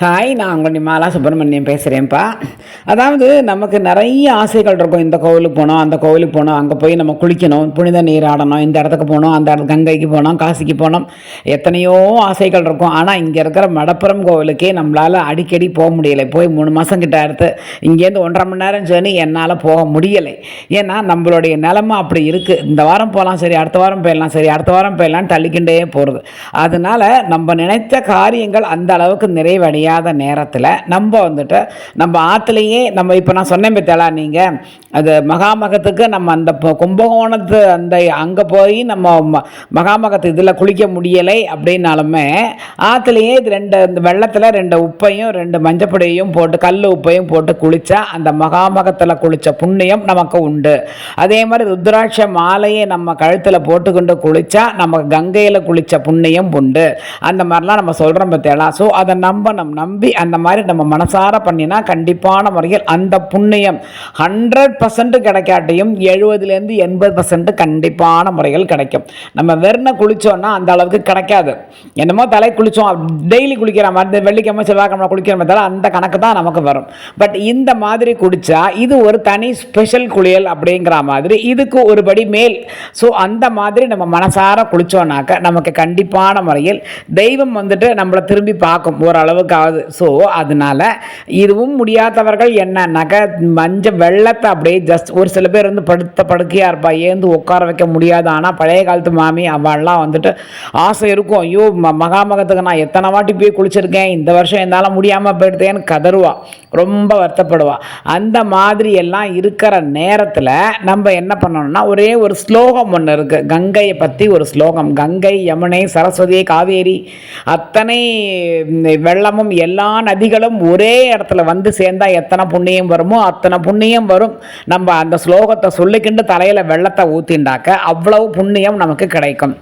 Hi நான் உங்கள் நிமாலா சுப்பிரமணியம் பேசுகிறேன்ப்பா அதாவது நமக்கு நிறைய ஆசைகள் இருக்கும். இந்த கோவிலுக்கு போனோம் அந்த கோவிலுக்கு போனோம் அங்கே போய் நம்ம குளிக்கணும் புனித நீராடணும் இந்த இடத்துக்கு போகணும் அந்த இடத்துக்கு கங்கைக்கு போனோம் காசிக்கு போனோம். எத்தனையோ ஆசைகள் இருக்கும். ஆனால் இங்கே இருக்கிற மடப்புறம் கோவிலுக்கே நம்மளால் அடிக்கடி போக முடியலை. போய் மூணு மாதம் கிட்ட அடுத்து இங்கேருந்து ஒன்றரை மணி நேரம் சொல்லி என்னால் போக முடியலை. ஏன்னா நம்மளுடைய நிலமை அப்படி இருக்குது இந்த வாரம் போகலாம் சரி அடுத்த வாரம் போயிடலாம் சரி அடுத்த வாரம் போயிடலாம் தள்ளிக்கிண்டே போகிறது அதனால் நம்ம நினைத்த காரியங்கள் அந்த அளவுக்கு நிறைவடைய முடியாத நேரத்தில் நம்ம வந்துட்டு நம்ம ஆற்றுலையே நம்ம இப்போ நான் சொன்னேன் பத்தியாளா நீங்கள் அது மகாமகத்துக்கு நம்ம அந்த இப்போ கும்பகோணத்து அந்த அங்கே போய் நம்ம ம- மகாமகத்து இதில் குளிக்க முடியலை அப்படின்னாலுமே ஆற்றுலையே இது ரெண்டு இந்த வெள்ளத்தில் ரெண்டு உப்பையும் ரெண்டு மஞ்சப்பொடியையும் போட்டு கல் உப்பையும் போட்டு குளித்தா அந்த மகாமகத்தில் குளித்த புண்ணியம் நமக்கு உண்டு. அதே மாதிரி ருத்ராட்ச மாலையை நம்ம கழுத்தில் போட்டுக்கொண்டு குளித்தா நமக்கு கங்கையில் குளித்த புண்ணியம் உண்டு. அந்த மாதிரிலாம் நம்ம சொல்கிறோம் பத்தியாளா ஸோ அதை நம்பணும்னா நம்பி அந்த மாதிரி நம்ம மனசார பண்ணினா கண்டிப்பான முறையில் அந்த புண்ணியம் ஹண்ட்ரட் பர்சன்ட் கிடைக்காட்டியும் எழுபதுலேருந்து எண்பது பர்சன்ட் கண்டிப்பான முறையில் கிடைக்கும். நம்ம வெறுன குளித்தோன்னா அந்த அளவுக்கு கிடைக்காது. என்னமோ தலை குளித்தோம் டெய்லி குளிக்கிற மாதிரி வெள்ளிக்கிழமை செவ்வாய்க்கிழமை குளிக்கிற மாதிரி அந்த கணக்கு தான் நமக்கு வரும். பட் இந்த மாதிரி குடித்தா இது ஒரு தனி ஸ்பெஷல் குளியல் அப்படிங்கிற மாதிரி இதுக்கு ஒரு படி மேல். ஸோ அந்த மாதிரி நம்ம மனசார குளித்தோன்னாக்க நமக்கு கண்டிப்பான முறையில் தெய்வம் வந்துட்டு நம்மளை திரும்பி பார்க்கும் ஓரளவுக்காவது ஸோ அதனால இதுவும் முடியாதவர்கள் என்னன்னாக்க மஞ்சள் வெள்ளத்தை அப்படியே ஜஸ்ட் ஒரு சில பேர் வந்து படுத்த படுக்கையாக இருப்பா ஏந்து உட்கார வைக்க முடியாது. ஆனால் பழைய காலத்து மாமி அவள்லாம் வந்துட்டு ஆசை இருக்கும். ஐயோ ம மகாமகத்துக்கு நான் எத்தனை வாட்டி போய் குளிச்சிருக்கேன்? இந்த வருஷம் என்னால் முடியாமல் போயிடுதேன்னு கதறுவா. ரொம்ப வருத்தப்படுவா. அந்த மாதிரி எல்லாம் இருக்கிற நேரத்தில் நம்ம என்ன பண்ணணும்னா ஒரே ஒரு ஸ்லோகம் ஒன்று இருக்குது கங்கையை பற்றி ஒரு ஸ்லோகம். கங்கை யமுனை சரஸ்வதி காவேரி அத்தனை வெள்ளமும் வெள்ளமும் எல்லா நதிகளும் ஒரே இடத்துல வந்து சேர்ந்தா எத்தனை புண்ணியம் வருமோ அத்தனை புண்ணியம் வரும். நம்ம அந்த ஸ்லோகத்தை சொல்லிக்கிண்டு தலையில் வெள்ளத்தை ஊற்றிண்டாக்க அவ்வளவு புண்ணியம் நமக்கு கிடைக்கும்.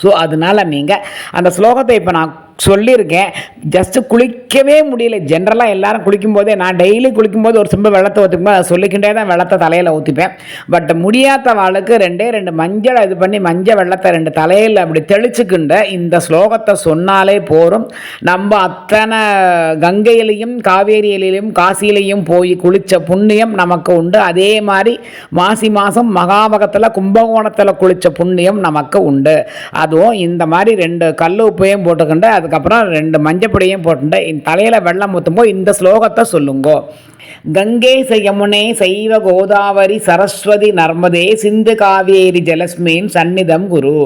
ஸோ அதனால நீங்கள் அந்த ஸ்லோகத்தை இப்போ நான் சொல்லியிருக்கேன். ஜஸ்ட்டு குளிக்கவே முடியல. ஜென்ரலாக எல்லாரும் குளிக்கும்போதே நான் டெய்லி குளிக்கும்போது ஒரு சிம்பிள் வெள்ளத்தை ஊற்றிக்கும்போது அதை சொல்லிக்கிட்டே தான் வெள்ளத்தை தலையில் ஊற்றிப்பேன் பட் முடியாத வாளுக்கு ரெண்டே ரெண்டு மஞ்சளை இது பண்ணி மஞ்சள் வெள்ளத்தை ரெண்டு தலையில் அப்படி தெளிச்சுக்கிண்ட இந்த ஸ்லோகத்தை சொன்னாலே போகும் நம்ம அத்தனை கங்கையிலையும் காவேரியிலையும் காசியிலையும் போய் குளித்த புண்ணியம் நமக்கு உண்டு. அதே மாதிரி மாசி மாதம் மகாமகத்தில் கும்பகோணத்தில் குளித்த புண்ணியம் நமக்கு உண்டு. அதுவும் இந்த மாதிரி ரெண்டு கல் உப்பையும் போட்டுக்கிண்டு அதுக்கப்புறம் ரெண்டு மஞ்சப்பொடியும் போட்டுட்டு இந்த தலையில் வெள்ளம் ஊற்றும்போது இந்த ஸ்லோகத்தை சொல்லுங்கோ. கங்கேச யமுனே சைவ கோதாவரி சரஸ்வதி நர்மதே சிந்து காவேரி ஜலஸ்மின் சந்நிதம் குரு.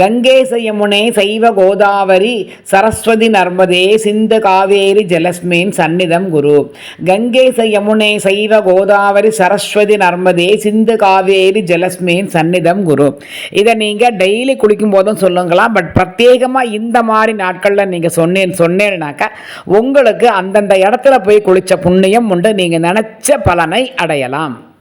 கங்கேச யமுனே சைவ கோதாவரி சரஸ்வதி நர்மதே சிந்து காவேரி ஜலஸ்மின் சந்நிதம் குரு. கங்கேச யமுனே சைவ கோதாவரி சரஸ்வதி நர்மதே சிந்து காவேரி ஜலஸ்மின் சந்நிதம் குரு. இதை நீங்கள் டெய்லி குளிக்கும் போதும் சொல்லுங்களாம் பட் பிரத்யேகமாக இந்த மாதிரி நாட்களில் நீங்கள் சொன்னேன் சொன்னேன்னாக்கா உங்களுக்கு அந்தந்த இடத்துல போய் குளித்த புண்ணியம் உண்டு நீங்கள் நினச்ச பலனை அடையலாம்.